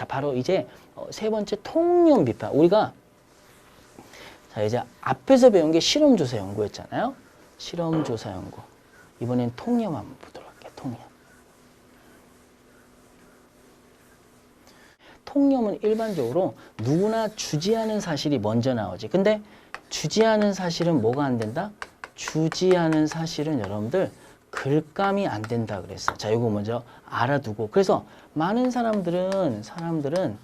자, 바로 이제 어, 세 번째 통념 비판. 우리가 자, 이제 앞에서 배운 게 실험조사 연구였잖아요. 실험조사 연구. 이번엔 통념 한번 보도록 할게요. 통념. 통념은 일반적으로 누구나 주지하는 사실이 먼저 나오지. 근데 주지하는 사실은 뭐가 안 된다? 주지하는 사실은 여러분들 글감이 안 된다 그랬어. 자, 이거 먼저 알아두고. 그래서 많은 사람들은 사람들은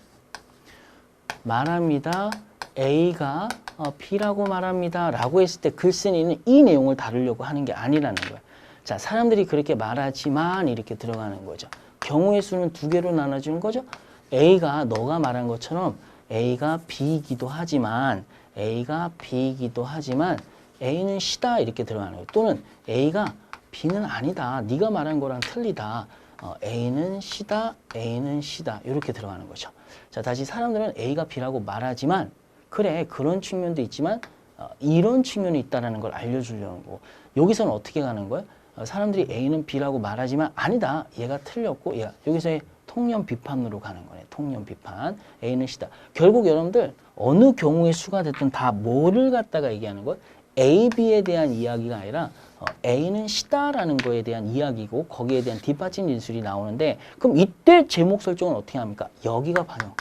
말합니다. A가 어, B라고 말합니다. 라고 했을 때 글쓴이는 이 내용을 다루려고 하는 게 아니라는 거예요. 자, 사람들이 그렇게 말하지만 이렇게 들어가는 거죠. 경우의 수는 두 개로 나눠지는 거죠. A가 너가 말한 것처럼 A가 B이기도 하지만 A가 B이기도 하지만 A는 C다 이렇게 들어가는 거예요. 또는 A가 B는 아니다. 네가 말한 거랑 틀리다. 어, A는 C다. A는 C다. 이렇게 들어가는 거죠. 자, 다시 사람들은 A가 B라고 말하지만 그래 그런 측면도 있지만 어, 이런 측면이 있다라는 걸 알려주려는 거고 여기서는 어떻게 가는 거예요? 어, 사람들이 A는 B라고 말하지만 아니다. 얘가 틀렸고 얘가 여기서의 통념 비판으로 가는 거네. 통념 비판. A는 C다. 결국 여러분들 어느 경우의 수가 됐든 다 뭐를 갖다가 얘기하는 거 A, B에 대한 이야기가 아니라 어, A는 C다라는 거에 대한 이야기고 거기에 대한 뒷받침 진술이 나오는데 그럼 이때 제목 설정은 어떻게 합니까? 여기가 반영.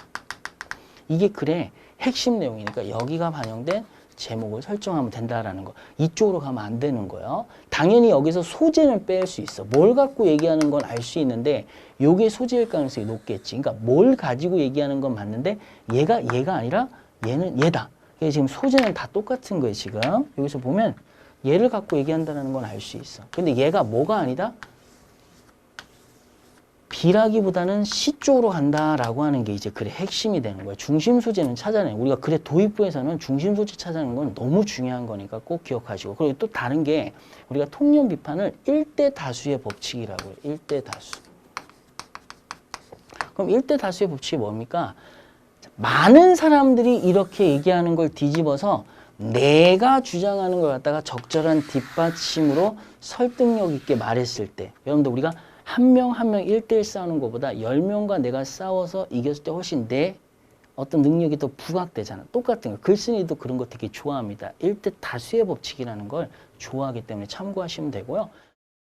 이게 글의 핵심 내용이니까 여기가 반영된 제목을 설정하면 된다라는 거. 이쪽으로 가면 안 되는 거예요. 당연히 여기서 소재는 뺄 수 있어. 뭘 갖고 얘기하는 건 알 수 있는데 요게 소재일 가능성이 높겠지. 그러니까 뭘 가지고 얘기하는 건 맞는데 얘가 얘가 아니라 얘는 얘다. 그래서 지금 소재는 다 똑같은 거예요, 지금. 여기서 보면 얘를 갖고 얘기한다는 건 알 수 있어. 근데 얘가 뭐가 아니다? B라기보다는 C 쪽으로 간다라고 하는 게 이제 글의 핵심이 되는 거예요. 중심 소재는 찾아내. 우리가 글의 도입부에서는 중심 소재 찾아내는 건 너무 중요한 거니까 꼭 기억하시고. 그리고 또 다른 게 우리가 통념 비판을 일대 다수의 법칙이라고 해요. 일대 다수. 그럼 일대 다수의 법칙이 뭡니까? 많은 사람들이 이렇게 얘기하는 걸 뒤집어서 내가 주장하는 걸 갖다가 적절한 뒷받침으로 설득력 있게 말했을 때 여러분들 우리가 한 명 한 명 일대일 싸우는 것보다 열명과 내가 싸워서 이겼을 때 훨씬 내 어떤 능력이 더 부각되잖아. 똑같은 거. 글쓴이도 그런 거 되게 좋아합니다. 일대 다수의 법칙이라는 걸 좋아하기 때문에 참고하시면 되고요.